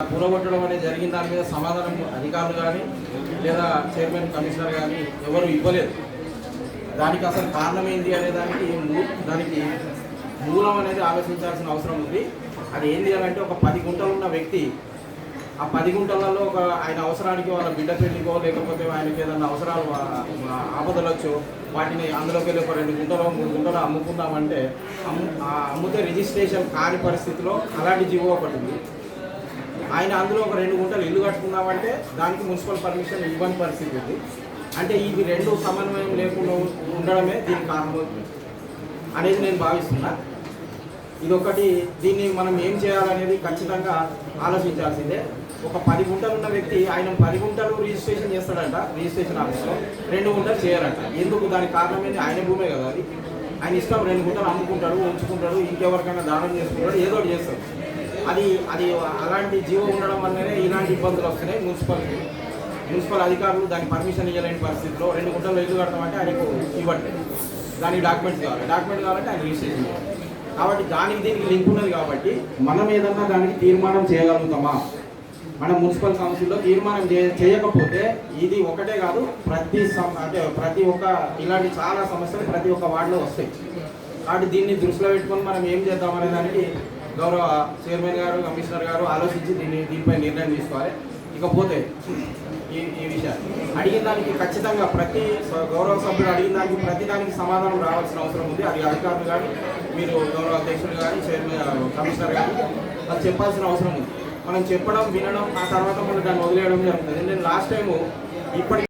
కూలగొట్టడం అనేది జరిగిన దాని మీద సమాధానం అధికారులు కానీ లేదా చైర్మన్ కమిషనర్ కానీ ఎవరు ఇవ్వలేదు. దానికి అసలు కారణం ఏంటి అనే దానికి మూ- దానికి మూలం అనేది ఆలోచించాల్సిన అవసరం ఉంది. అది ఏంటి అని అంటే ఒక పది గుంటలు ఉన్న వ్యక్తి ఆ పది గుంటలలో ఒక ఆయన అవసరానికి వాళ్ళ బిడ్డ పెళ్ళికో లేకపోతే ఆయనకి ఏదైనా అవసరాలు ఆ- ఆపదలు వచ్చో వాటిని అందులోకి వెళ్ళి ఒక రెండు గుంటలో మూడు గుంటలో అమ్ముకుందామంటే అమ్ము అమ్ముతే రిజిస్ట్రేషన్ కాని పరిస్థితిలో అలాంటి జీవో ఒకటి ఉంది. ఆయన అందులో ఒక రెండు గుంటలు ఇల్లు కట్టుకున్నామంటే దానికి మున్సిపల్ పర్మిషన్ ఇవ్వని పరిస్థితి ఉంది. అంటే ఇవి రెండు సమన్వయం లేకుండా ఉండడమే దీనికి కారణమవుతుంది అనేది నేను భావిస్తున్నా. ఇదొకటి దీన్ని మనం ఏం చేయాలనేది ఖచ్చితంగా ఆలోచించాల్సిందే. ఒక పది గుంటలు ఉన్న వ్యక్తి ఆయన పది గుంటలు రిజిస్ట్రేషన్ చేస్తాడంట రిజిస్ట్రేషన్ ఆఫీస్లో. రెండు గుంటలు చేయరంట. ఎందుకు? దానికి కారణం ఆయన భూమే కదా అది. ఆయన ఇష్టం రెండు గుంటలు అమ్ముకుంటాడు ఉంచుకుంటాడు ఇంకెవరికైనా దానం చేసుకుంటాడు ఏదో ఒకటి చేస్తాడు. అది అది అలాంటి జీవో ఉండడం వల్లనే ఇలాంటి ఇబ్బందులు వస్తున్నాయి మున్సిపల్ మున్సిపల్ అధికారులు దానికి పర్మిషన్ ఇవ్వలేని పరిస్థితిలో రెండు గుంటలు ఇల్లు కడతామంటే ఆయనకు ఇవ్వట్లేదు. దానికి డాక్యుమెంట్స్ కావాలి. డాక్యుమెంట్ కావాలంటే ఆయన రిజిస్ట్రేషన్ కాబట్టి దానికి దీనికి లింక్ ఉన్నది కాబట్టి మనం ఏదన్నా దానికి తీర్మానం చేయగలుగుతామా? మన మున్సిపల్ కౌన్సిల్లో తీర్మానం చేయకపోతే ఇది ఒకటే కాదు ప్రతి సం- అంటే ప్రతి ఒక్క ఇలాంటి చాలా సమస్యలు ప్రతి ఒక్క వార్డులో వస్తాయి. కాబట్టి దీన్ని దృష్టిలో పెట్టుకొని మనం ఏం చేద్దామనే దానికి గౌరవ చైర్మన్ గారు కమిషనర్ గారు ఆలోచించి దీన్ని దీనిపై నిర్ణయం తీసుకోవాలి. ఇకపోతే ఈ ఈ విషయాలు. అడిగిన దానికి ఖచ్చితంగా ప్రతి స- గౌరవ సభ్యుడు అడిగిన దానికి ప్రతి దానికి సమాధానం రావాల్సిన అవసరం ఉంది. అది అధికారులు కానీ మీరు గౌరవ అధ్యక్షులు కానీ చైర్మన్ కమిషనర్ కానీ అది చెప్పాల్సిన అవసరం ఉంది. మనం చెప్పడం వినడం ఆ తర్వాత మనం దాన్ని వదిలేయడం జరుగుతుంది. నేను లాస్ట్ టైము ఇప్పటి